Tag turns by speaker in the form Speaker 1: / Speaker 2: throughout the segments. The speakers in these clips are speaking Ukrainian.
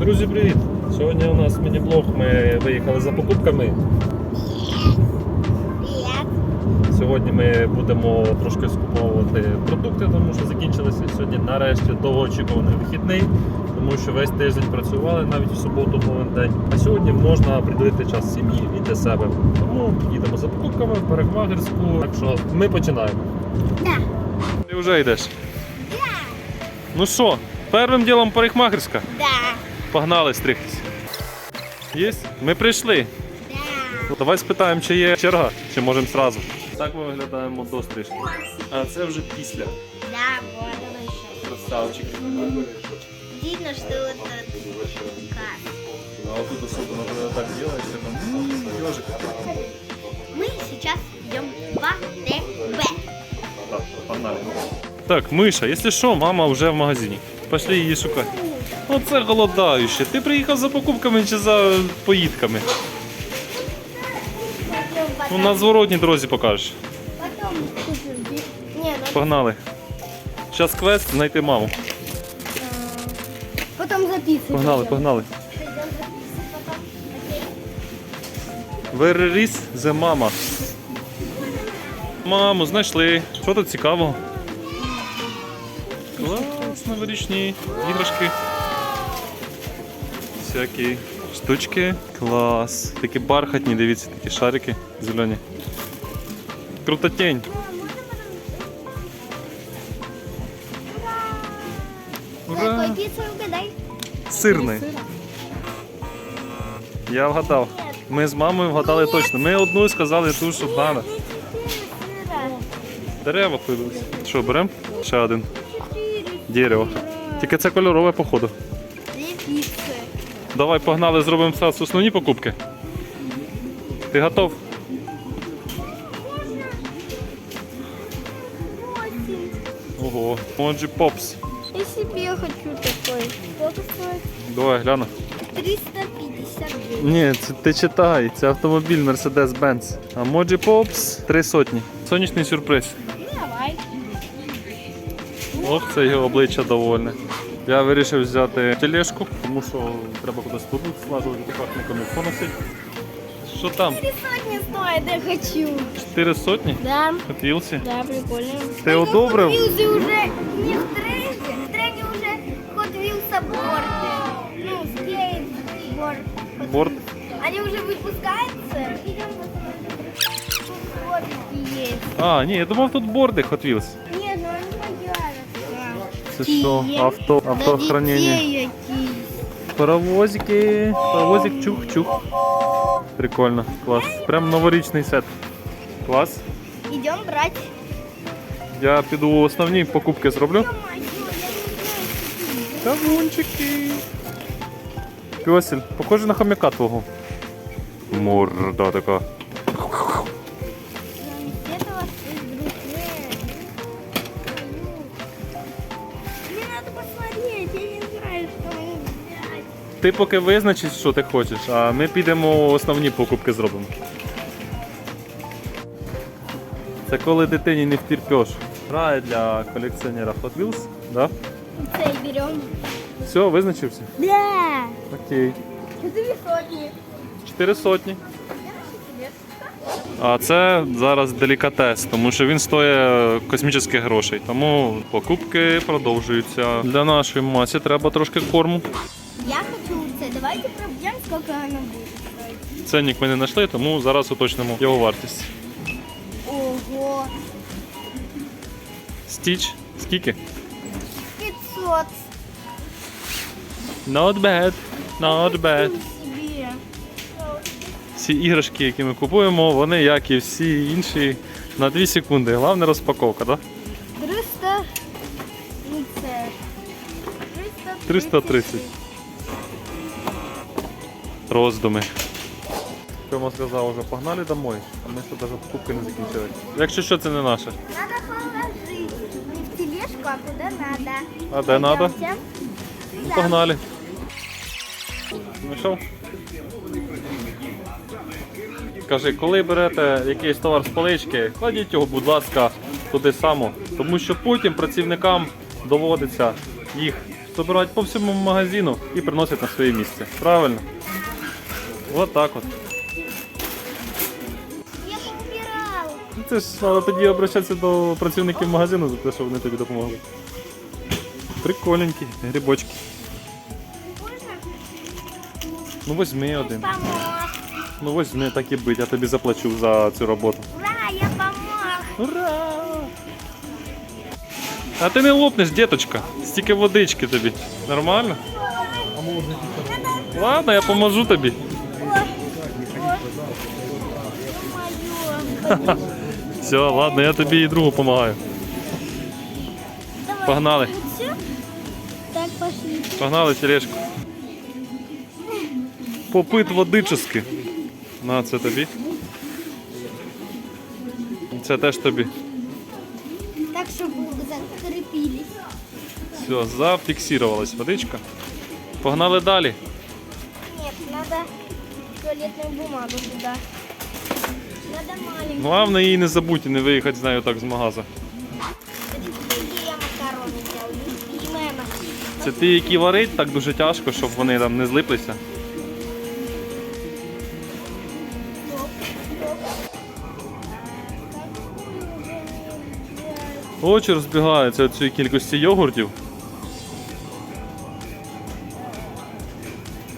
Speaker 1: Друзі, привіт! Сьогодні у нас міні-блог. Ми виїхали за покупками. Сьогодні ми будемо трошки скуповувати продукти, тому що закінчилися сьогодні нарешті довгоочікуваний вихідний, тому що весь тиждень працювали, навіть в суботу був день. А сьогодні можна приділити час сім'ї і для себе. Тому їдемо за покупками в парикмахерську. Так що ми починаємо.
Speaker 2: Да.
Speaker 1: Ти вже йдеш. Ну що, першим ділом парикмахерська.
Speaker 2: Да.
Speaker 1: Погнали стригтися. Є? Ми прийшли.
Speaker 2: Да.
Speaker 1: Давай спитаємо, чи є черга, чи можемо зразу. Так ми виглядаємо до стрижки. А це вже після.
Speaker 2: Да, вот оно еще.
Speaker 1: Красавчик.
Speaker 2: Видно, что вот этот кайф.
Speaker 1: А вот тут особенно, когда так делаешь, ты там м, ежик.
Speaker 2: Мы сейчас идем в АТБ.
Speaker 1: Так, погнали. Так, Миша, якщо що, мама вже в магазині. Пошли її шукати. Оце голодаюче. Ти приїхав за покупками чи за поїдками?
Speaker 2: Пойдем
Speaker 1: Ну, на зворотній дорозі покажеш.
Speaker 2: Потом купим. Не,
Speaker 1: Погнали. Зараз квест знайти маму.
Speaker 2: потом записывай.
Speaker 1: Погнали, погнали. Where is the mama? Маму, знайшли. Що тут цікавого? Клас, новорічні іграшки. Всякі штучки. Клас. Такі бархатні, дивіться, такі шарики зелені. Крутотень. Ура!
Speaker 2: Какой пиццу угадай?
Speaker 1: Сирний. Я вгадав. Ми з мамою вгадали точно. Ми одну сказали ту, що треба. Дерева появилися. Що, беремо? Ще один. Дерево. Тільки це кольорове, походу. Давай погнали, зробимо зараз основні покупки. Ти готов? Ого, Моджі Попс.
Speaker 2: Я себе хочу такой. Сколько стоит?
Speaker 1: Давай гляну.
Speaker 2: 350 гривен.
Speaker 1: Ні, це ти читай, це автомобіль Mercedes-Benz. А Моджі Попс три сотні. Сонячний сюрприз.
Speaker 2: Давай.
Speaker 1: Ох, це його обличчя довольне. Я вирішив взяти тележку, тому що треба кудись продукт слажувати, так нікому поносить. Що там?
Speaker 2: Три сотни стоит, я хочу.
Speaker 1: Чотири сотні?
Speaker 2: Да.
Speaker 1: Хотілся?
Speaker 2: Да, прикольно.
Speaker 1: Ти одобрив?
Speaker 2: Вилзы уже не в тренде. В тренде уже Hot Wheels борды. Ну, скейтборд.
Speaker 1: Борт.
Speaker 2: Они уже выпускаются. Идем посмотрим. Тут бордики есть.
Speaker 1: А, ні, я думав тут борди Hot Wheels. Це що? Авто, автохранення. Паровозики. Паровозик чух-чух. Прикольно, клас. Прям новорічний сет. Клас.
Speaker 2: Идем брать.
Speaker 1: Я піду основні покупки зроблю. Кавунчики. Пьосель, похоже на хомяка твого. Морда така.
Speaker 2: Мне надо посмотреть, я не знаю, что мне взять.
Speaker 1: Ти поки визначиш, що ти хочеш, а ми підемо основні покупки зробимо. Це коли дитині не втерпеш. Грає для колекціонера Hot Wheels, да?
Speaker 2: Цей берем.
Speaker 1: Все, визначився?
Speaker 2: Да.
Speaker 1: Окей.
Speaker 2: Четыре сотни.
Speaker 1: Чотири сотні. А це зараз делікатес, тому що він стоїть космічних грошей. Тому покупки продовжуються. Для нашої масі треба трошки корму.
Speaker 2: Я хочу це. Давайте пробьем, сколько оно будет.
Speaker 1: Ценник ми не знайшли, тому зараз уточнимо його вартість.
Speaker 2: Ого.
Speaker 1: Стіч, скільки?
Speaker 2: 500.
Speaker 1: Not bad. Not bad. Всі іграшки, які ми купуємо, вони, як і всі інші, на 2 секунди. Головне розпаковка, так?
Speaker 2: 300. Ну,
Speaker 1: 330. Роздуми. Тьома сказав, вже погнали домой, а ми ще навіть покупки не закінчили. Якщо що, це не наше.
Speaker 2: Надо положить. Не в тележку, а куда надо.
Speaker 1: А де?
Speaker 2: Пойдемте.
Speaker 1: Погнали. Знайшов? Кажи, коли берете якийсь товар з полички, кладіть його, будь ласка, туди само. Тому що потім працівникам доводиться їх забирають по всьому магазину і приносять на своє місце. Правильно? От так от. Ну, Це ж треба тоді обращатися до працівників магазину за те, що вони тобі допомогли. Приколенькі грибочки. Ну возьми один. Ну возьми, так і бить, я тобі заплачу за цю роботу.
Speaker 2: Ура, я помог.
Speaker 1: Ура! А ти не лопнеш, діточка. Стільки водички тобі. Нормально? Ладно, я поможу тобі. Все, ладно, я тобі і другу допомагаю. Погнали.
Speaker 2: Так, пошли.
Speaker 1: Погнали тележку. Попит водически. На, це тобі. Це теж тобі.
Speaker 2: Так, чтобы закрепились.
Speaker 1: Все, зафіксувалась водичка. Погнали далі.
Speaker 2: Нет, надо туалетную бумагу туда. Надо маленькую.
Speaker 1: Головне її не забудь і не виїхати з нею так з магаза. Це ті, які варить, так дуже тяжко, щоб вони там не злиплися. Очі розбігаються від цієї кількості йогуртів.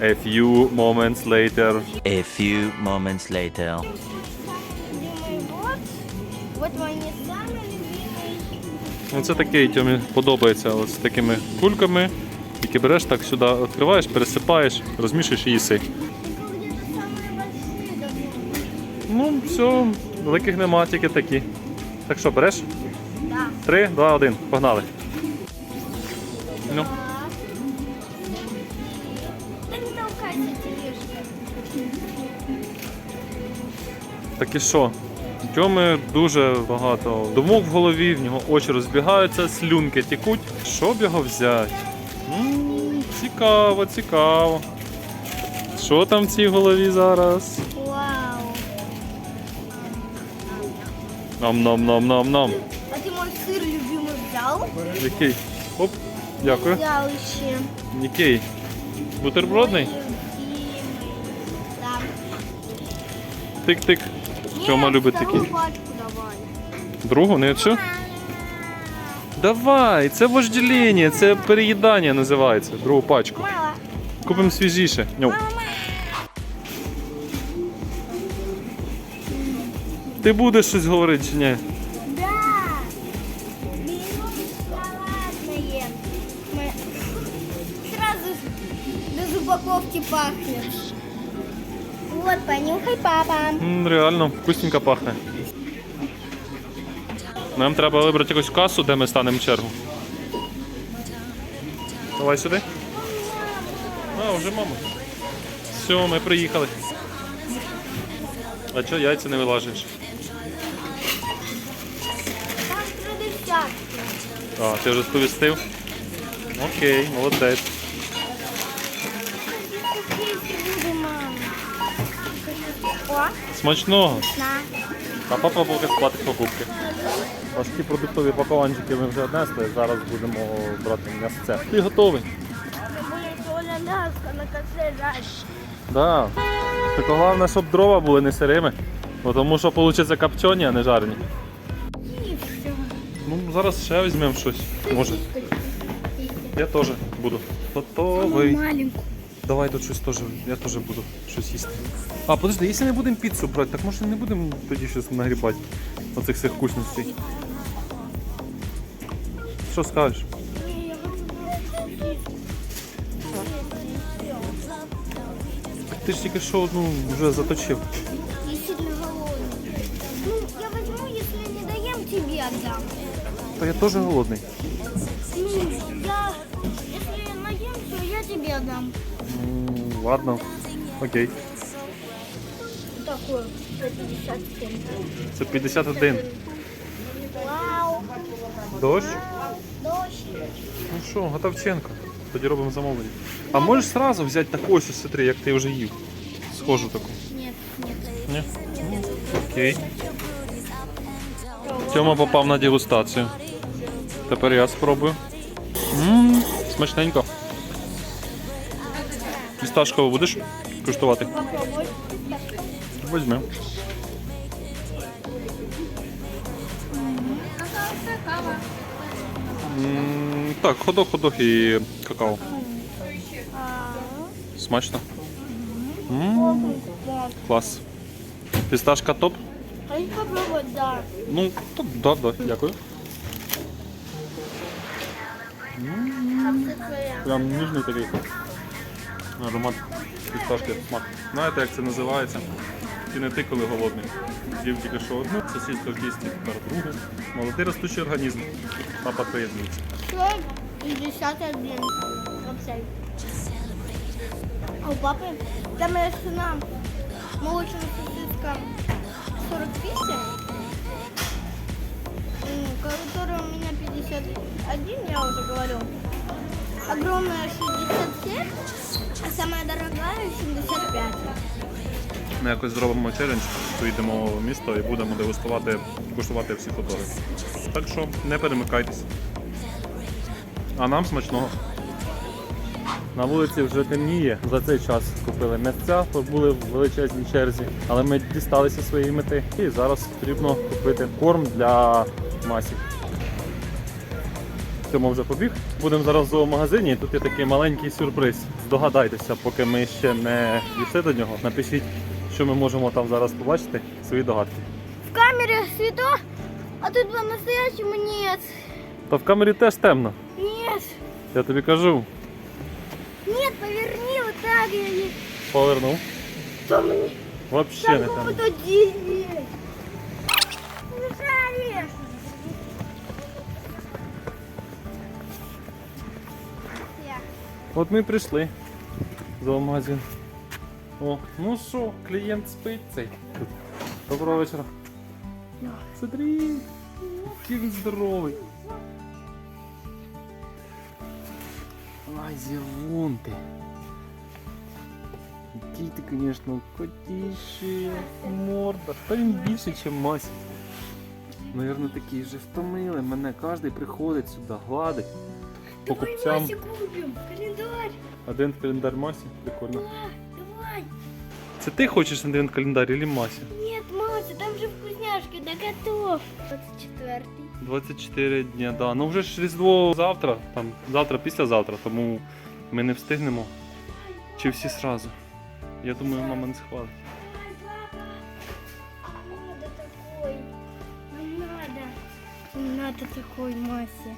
Speaker 1: A few moments later.
Speaker 3: A few moments later.
Speaker 2: Любимый вот. Вот мои самые любимые.
Speaker 1: Ну, це такий Тьомі подобається от з такими кульками, які береш так сюди, відкриваєш, пересипаєш, розмішуєш і їси.
Speaker 2: Только где-то самые большие должны быть.
Speaker 1: Ну, все, великих нема, тільки такі. Так що, береш? Три, два, один. Погнали. Ну,
Speaker 2: Так.
Speaker 1: І що? Тьоми дуже багато думок в голові, в нього очі розбігаються, слюнки тікуть. Що б його взяти? м цікаво, цікаво. Що там в цій голові зараз?
Speaker 2: Вау.
Speaker 1: Нам-нам-нам-нам-нам
Speaker 2: А ты мой сыр любимый взял?
Speaker 1: Який? Оп, дякую.
Speaker 2: Взял еще.
Speaker 1: Який? Бутербродний?
Speaker 2: Любимый. Да.
Speaker 1: Тик-тик. Тьома
Speaker 2: Нет,
Speaker 1: любить
Speaker 2: вторую
Speaker 1: такі.
Speaker 2: пачку давай.
Speaker 1: Другу, не цю? Давай, це вожділення, це переїдання називається. Другу пачку.
Speaker 2: Мало.
Speaker 1: Купимо свіжіше. Ню. Ти будеш щось говорити чи ні?
Speaker 2: Упаковки пахнет. Вот, понюхай, папа.
Speaker 1: М, реально, вкусненько пахне. Нам треба вибрати якусь касу, де ми станемо в чергу. Давай сюди. А, вже мама. Все, ми приїхали. А чого яйця не вилажуєш?
Speaker 2: Там три десятки.
Speaker 1: А, ти вже сповістив? Окей, молодець. Смачного. А папа поки сплатить покупки. Важкі продуктові пакованчики ми вже однесли, зараз будемо брати м'ясце. Ти готовий? Да. Тільки головне, щоб дрова були не сирими, бо тому що вийде копчені, а не жарені. Ну, зараз ще візьмемо щось. Може. Я теж буду. Готовий. Давай тут щось теж. Я теж буду щось їсти. А, подожди, якщо не будемо піцу брати, так може не будемо тоді щось нагрібати оцих всіх вкусностей. Що скажеш? Так ти ж тільки що одну вже заточив.
Speaker 2: Я сильно голодный. Ну, я возьму, не даем, тебе отдам.
Speaker 1: Та я теж голодний.
Speaker 2: Ну, я... Если наем, то я тебе отдам.
Speaker 1: Ладно. Окей.
Speaker 2: Такую, 157.
Speaker 1: Це 51.
Speaker 2: Вау.
Speaker 1: Дощ?
Speaker 2: Дождь.
Speaker 1: Ну що, Готовченко. Тоді робимо замовлення. А можеш одразу взяти таку ось смотри, як ти вже їв. Схожу таку.
Speaker 2: Нет, нет.
Speaker 1: Ні? Ну, Окей. Тьома попав на дегустацію. Тепер я спробую. Ммм, смачненько. Фісташково будеш куштувати?
Speaker 2: Попробуй.
Speaker 1: Возьми. М, Так, ходок, ходок і какао. Смачно. М, Клас. Фісташка топ?
Speaker 2: Хочу попробовать, да.
Speaker 1: Ну, так, да, да, дякую.
Speaker 2: Там все твоя.
Speaker 1: Прям ніжний такий Аромат фісташки смак. Знаєте, як це називається? Ти не ти, коли голодний. З'їв тільки що одну, сусідка в тісті, тепер другу. Молодий ростучий організм. Папа приєднується.
Speaker 2: Что? 51. Вообще. А у папы там моя цена молочная сосиска 48, м, у меня 51, я уже говорю. Огромная 67, а самая дорогая 75.
Speaker 1: Ми якось зробимо челендж, поїдемо в місто і будемо дегустувати, куштувати всі фотори. Так що не перемикайтесь. А нам смачного. На вулиці вже темніє. За цей час купили місця, були в величезній черзі, але ми дісталися своєї мети. І зараз потрібно купити корм для масів. Тимо вже побіг. Будемо зараз в зоомагазині. і Тут є такий маленький сюрприз. Здогадайтеся, поки ми ще не дійшли до нього. Напишіть, що ми можемо там зараз побачити, свої догадки.
Speaker 2: В камере светло, а тут по-настоящему нет.
Speaker 1: Та в камері теж темно.
Speaker 2: Нет.
Speaker 1: Я тобі кажу.
Speaker 2: Нет, поверни вот так. Я.
Speaker 1: Повернув.
Speaker 2: Там не...
Speaker 1: Взагалі не
Speaker 2: Там
Speaker 1: темно. От ми прийшли в зоомагазин. О, ну що, клієнт спить цей. Доброго вечора. Смотри, який він здоровий. Ай, зівун ти. Який ти, звісно, котіший, морда. Та він більше, ніж Мась. Наверно, такі вже втомили. Мене кожен приходить сюди, гладить. Покупцям.
Speaker 2: Давай Васе купим. Календарь.
Speaker 1: Один календар Масі, прикольно.
Speaker 2: Да, давай.
Speaker 1: Це ти хочеш один календар или Мася?
Speaker 2: Нет, Мася, там же вкусняшки, да готов. 24
Speaker 1: 24 дні, да. Ну вже ж Різдво завтра, там завтра, післязавтра, тому ми не встигнемо. Чи всі сразу? Я думаю, мама не схвалить.
Speaker 2: Надо такой. Не надо. Не надо такой, Мася.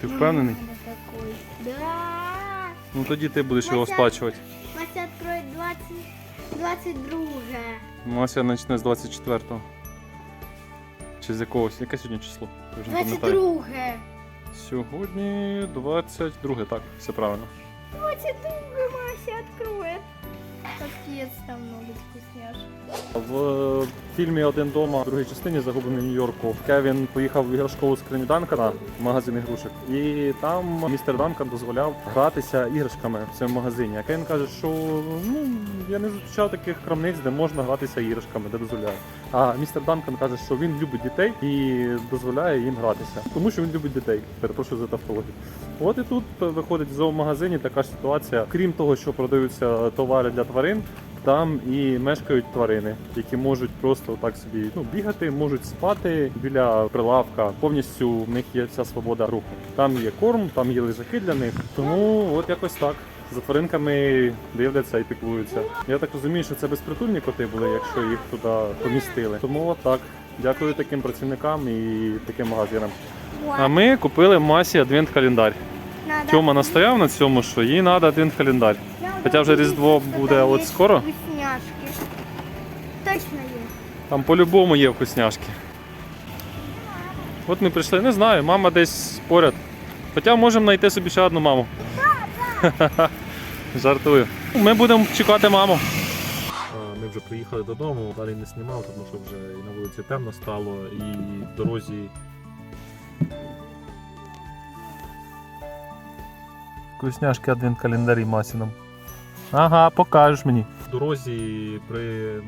Speaker 1: Ти впевнений?
Speaker 2: Да.
Speaker 1: Ну тоді ти будеш його
Speaker 2: Мася.
Speaker 1: сплачувати.
Speaker 2: Мася откроет 20, 22.
Speaker 1: Мася почне з 24-го. Чи з якогось? Яке сьогодні число? Я вже не пам'ятаю.
Speaker 2: 22.
Speaker 1: Сьогодні 22, так, все правильно.
Speaker 2: 22 Мася откроет. Капец, там много вкусняшек.
Speaker 1: В фільмі Один дома в другій частині загублений Нью-Йорку. Кевін поїхав в іграшкову скриню Данкана в магазин ігрушок, і там містер Данкан дозволяв гратися іграшками в цьому магазині. А Кевін каже, що ну я не зустрічав таких крамниць, де можна гратися іграшками, де дозволяє. А містер Данкан каже, що він любить дітей і дозволяє їм гратися, тому що він любить дітей. Перепрошую за тавтологію. От і тут виходить в зоомагазині така ж ситуація. Крім того, що продаються товари для тварин, там і мешкають тварини, які можуть просто так собі ну, бігати, можуть спати біля прилавка. Повністю в них є вся свобода руху. Там є корм, там є лежаки для них. Тому от якось так. За тваринками дивляться і піклуються. Я так розумію, що це безпритульні коти були, якщо їх туди помістили. Тому от так. Дякую таким працівникам і таким магазинам. А ми купили масі адвент календар.
Speaker 2: Надо.
Speaker 1: Тьома настояв на цьому, що їй треба адвент календар. Хоча вже Різдво буде от скоро.
Speaker 2: Вкусняшки. Точно є.
Speaker 1: Там по-любому є вкусняшки. От ми прийшли, не знаю, мама десь поряд. Хоча можемо знайти собі ще одну маму. Жартую. Ми будемо чекати маму. Ми вже приїхали додому, далі не знімав, тому що вже і на вулиці темно стало, і в дорозі. Вкусняшки адвент календарі Масіном. Ага, покажеш мені. В дорозі при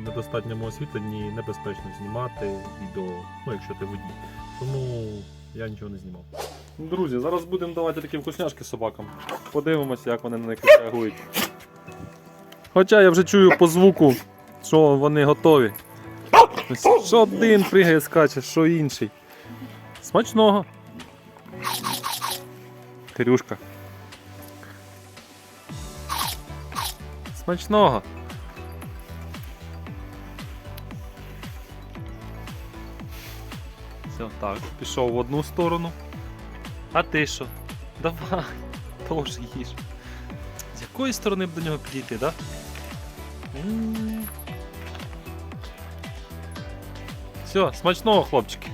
Speaker 1: недостатньому освітленні небезпечно знімати відео, ну якщо ти водій. Тому я нічого не знімав. Друзі, зараз будемо давати такі вкусняшки собакам. Подивимося, як вони на них реагують. Хоча я вже чую по звуку, що вони готові. Ось Що один пригає, скаче, що інший. Смачного. Кирюшка. Смачного. Все, так, пішов в одну сторону. А ти що? Давай, теж їж. З якої сторони б до нього підійти, так? Да? Все, смачного, хлопчики.